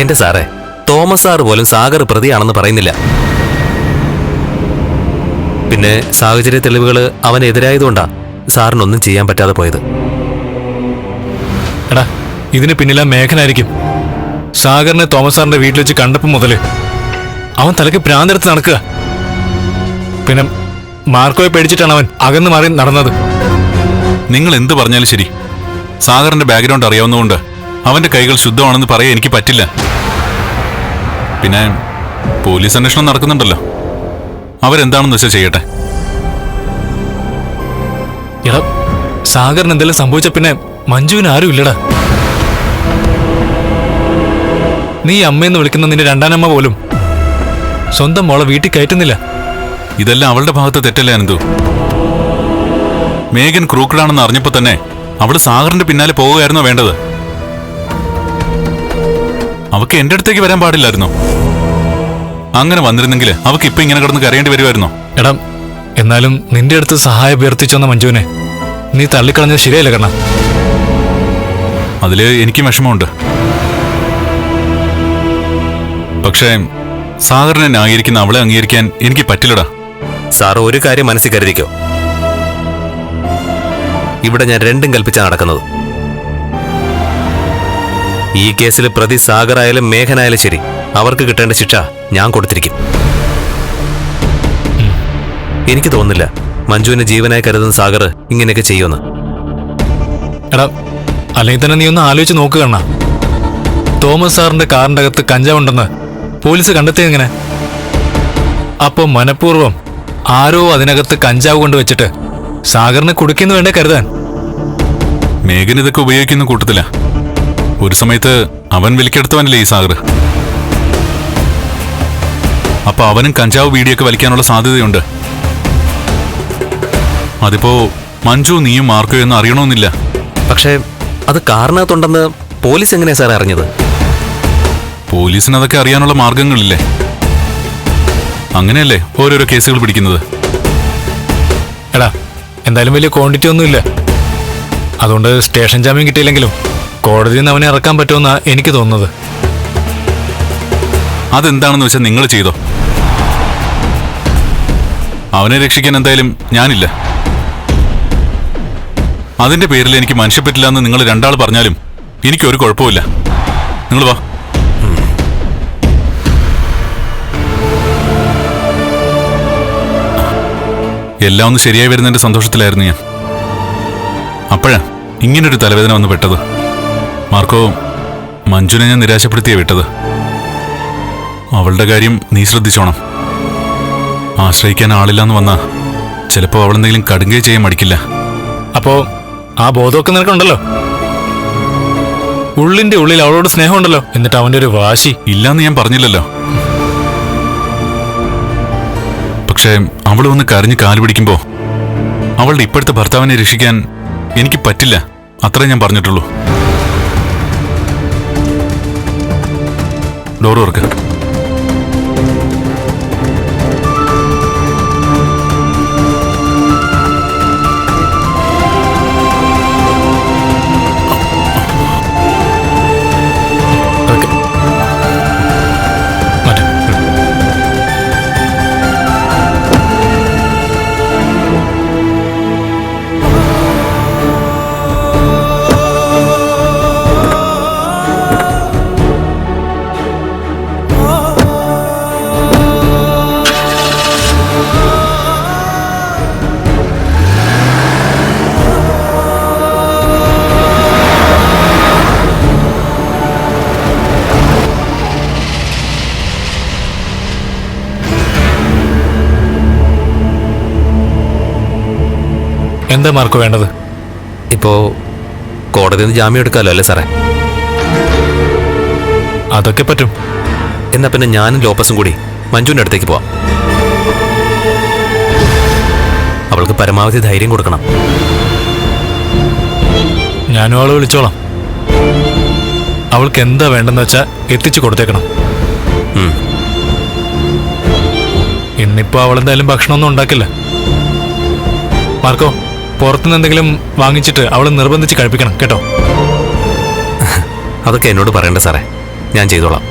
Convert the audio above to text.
എന്റെ സാറേ Thomas sir പോലും സാഗർ പ്രതിയാണെന്ന് പറയുന്നില്ല. പിന്നെ സാഹചര്യ തെളിവുകൾ അവനെതിരായതുകൊണ്ടാ സാറിനൊന്നും ചെയ്യാൻ പറ്റാതെ പോയത്. എടാ ഇതിന് പിന്നിലാ മേഘനായിരിക്കും. സാഗറിനെ തോമസ് സാറിന്റെ വീട്ടിൽ വെച്ച് കണ്ടപ്പോൾ മുതൽ അവൻ തലയ്ക്ക് പ്രാന്തരത്ത് നടക്കുക. പിന്നെ മാർക്കോയെ പേടിച്ചിട്ടാണ് അവൻ അകന്നു മാറി നടന്നത്. നിങ്ങൾ എന്ത് പറഞ്ഞാലും ശരി. സാഗറിന്റെ ബാക്ക്ഗ്രൗണ്ട് അറിയാവുന്നതുകൊണ്ട് അവന്റെ കൈകൾ ശുദ്ധമാണെന്ന് പറയാൻ എനിക്ക് പറ്റില്ല. പിന്നെ പോലീസ് അന്വേഷണം നടക്കുന്നുണ്ടല്ലോ. അവരെന്താണെന്ന് വെച്ചാൽ ചെയ്യട്ടെ? എടാ സാഗറിന് എന്തെങ്കിലും സംഭവിച്ച പിന്നെ മഞ്ജുവിന് ആരും ഇല്ലടാ. നീ അമ്മയെന്ന് വിളിക്കുന്ന നിന്റെ രണ്ടാനമ്മ പോലും സ്വന്തം മോളെ വീട്ടിൽ കയറ്റുന്നില്ല. ഇതെല്ലാം അവളുടെ ഭാഗത്ത് തെറ്റല്ലേ അനന്തു? മേഘൻ ക്രൂക്കഡാണെന്ന് അറിഞ്ഞപ്പോ തന്നെ അവൾ സാഗറിന്റെ പിന്നാലെ പോവുകയായിരുന്നോ വേണ്ടത്? അവക്ക് എന്റെ അടുത്തേക്ക് വരാൻ പാടില്ലായിരുന്നോ. അങ്ങനെ വന്നിരുന്നെങ്കിൽ അവക്ക് ഇപ്പൊ ഇങ്ങനെ കിടന്ന് കരയേണ്ടി വരുമായിരുന്നോ എടാ എന്നാലും നിന്റെ അടുത്ത് സഹായം അഭ്യർത്ഥിച്ചു വന്ന മഞ്ജുവിനെ നീ തള്ളിക്കളഞ്ഞത് ശരിയല്ല കണ്ണ. അതിൽ എനിക്ക് വിഷമമുണ്ട്. പക്ഷേ സാധാരണനായിരിക്കുന്ന ന്യായീകരിക്കുന്ന അവളെ അംഗീകരിക്കാൻ എനിക്ക് പറ്റില്ലടാ. സാർ ഒരു കാര്യം മനസ്സിൽ കരുതിക്കോ. ഇവിടെ ഞാൻ രണ്ടും കൽപ്പിച്ചാണ് നടക്കുന്നത്. ഈ കേസിൽ പ്രതി സാഗറായാലും മേഘനായാലും ശരി. അവർക്ക് കിട്ടേണ്ട ശിക്ഷ ഞാൻ കൊടുത്തിരിക്കും. എനിക്ക് തോന്നുന്നില്ല മഞ്ജുവിനെ ജീവനായി കരുതുന്ന സാഗർ ഇങ്ങനെയൊക്കെ ചെയ്യുമെന്ന്. എടാ അല്ലെങ്കിൽ തന്നെ നീ ഒന്ന് ആലോചിച്ച് നോക്കുക തോമസ് സാറിന്റെ കാറിന്റെ അകത്ത് കഞ്ചാവുണ്ടെന്ന് പോലീസ് കണ്ടെത്തിയത് എങ്ങനെ? അപ്പോൾ മനഃപൂർവം ആരോ അതിനകത്ത് കഞ്ചാവ് കൊണ്ട് വെച്ചിട്ട് സാഗറിനെ കുടിക്കുന്നു വേണ്ടേ കരുതാൻ? മേഘൻ ഇതൊക്കെ ഉപയോഗിക്കുന്ന കൂട്ടത്തില. ഒരു സമയത്ത് അവൻ വിലക്കെടുത്തവനല്ലേ ഈ സാഗർ? അപ്പൊ അവനും കഞ്ചാവ് വീടിയൊക്കെ വലിക്കാനുള്ള സാധ്യതയുണ്ട്. അതിപ്പോ മഞ്ജു നീയും മാർക്കോ എന്ന് അറിയണമെന്നില്ല. പക്ഷേ അത് കാരണത്തുണ്ടെന്ന് പോലീസ് എങ്ങനെയാ സാർ അറിഞ്ഞത്? പോലീസിന് അതൊക്കെ അറിയാനുള്ള മാർഗങ്ങളില്ലേ? അങ്ങനെയല്ലേ ഓരോരോ കേസുകൾ പിടിക്കുന്നത്? എടാ എന്തായാലും വലിയ ക്വാണ്ടിറ്റി ഒന്നുമില്ല. അതുകൊണ്ട് സ്റ്റേഷൻ ജാമ്യം കിട്ടിയില്ലെങ്കിലും കോടതിയിൽ നിന്ന് അവനെ ഇറക്കാൻ പറ്റുമെന്നാ എനിക്ക് തോന്നുന്നത്. അതെന്താണെന്ന് വെച്ചാൽ നിങ്ങൾ ചെയ്തോ? അവനെ രക്ഷിക്കാൻ എന്തായാലും ഞാനില്ല. അതിന്റെ പേരിൽ എനിക്ക് മനുഷ്യപ്പറ്റില്ല എന്ന് നിങ്ങൾ രണ്ടാൾ പറഞ്ഞാലും എനിക്കൊരു കുഴപ്പമില്ല നിങ്ങൾ വാ. എല്ലാം ഒന്ന് ശരിയായി വരുന്നതിന്റെ സന്തോഷത്തിലായിരുന്നു ഞാൻ. അപ്പോഴാ ഇങ്ങനൊരു തലവേദന വന്ന് പെട്ടത്. മാർക്കോ മഞ്ജുനെ ഞാൻ നിരാശപ്പെടുത്തിയേ വിട്ടത്. അവളുടെ കാര്യം നീ ശ്രദ്ധിച്ചോണം. ആശ്രയിക്കാൻ ആളില്ലെന്ന് വന്നാ ചിലപ്പോ അവളെന്തെങ്കിലും കടുങ്കേ ചെയ്യാൻ മടിക്കില്ല. അപ്പോ ആ ബോധമൊക്കെ നിനക്കുണ്ടല്ലോ? ഉള്ളിന്റെ ഉള്ളിൽ അവളോട് സ്നേഹമുണ്ടല്ലോ എന്നിട്ട് അവന്റെ ഒരു വാശി. ഇല്ലാന്ന് ഞാൻ പറഞ്ഞില്ലല്ലോ. പക്ഷേ അവൾ വന്ന് കരഞ്ഞ് കാൽ പിടിക്കുമ്പോ അവളുടെ ഇപ്പോഴത്തെ ഭർത്താവിനെ രക്ഷിക്കാൻ എനിക്ക് പറ്റില്ല. അത്രേ ഞാൻ പറഞ്ഞിട്ടുള്ളൂ. ഡോർ തുറക്ക്. എന്താ മാർക്ക് വേണ്ടത്? ഇപ്പോ കോടതിയിൽ നിന്ന് ജാമ്യം എടുക്കാമല്ലോ അല്ലേ സാറേ? അതൊക്കെ പറ്റും. എന്നാ പിന്നെ ഞാനും ലോപ്പസും കൂടി മഞ്ജുവിന്റെ അടുത്തേക്ക് പോവാം. അവൾക്ക് പരമാവധി ധൈര്യം കൊടുക്കണം. ഞാനും അവളെ വിളിച്ചോളാം. അവൾക്ക് എന്താ വേണ്ടെന്ന് വെച്ചാൽ എത്തിച്ചു കൊടുത്തേക്കണം. ഇന്നിപ്പോ അവൾ എന്തായാലും ഭക്ഷണമൊന്നും ഉണ്ടാക്കില്ല. മാർക്കോ പുറത്തുനിന്ന് എന്തെങ്കിലും വാങ്ങിച്ചിട്ട് അവളെ നിർബന്ധിച്ച് കഴിപ്പിക്കണം കേട്ടോ? അതൊക്കെ എന്നോട് പറയണ്ട സാറേ. ഞാൻ ചെയ്തോളാം.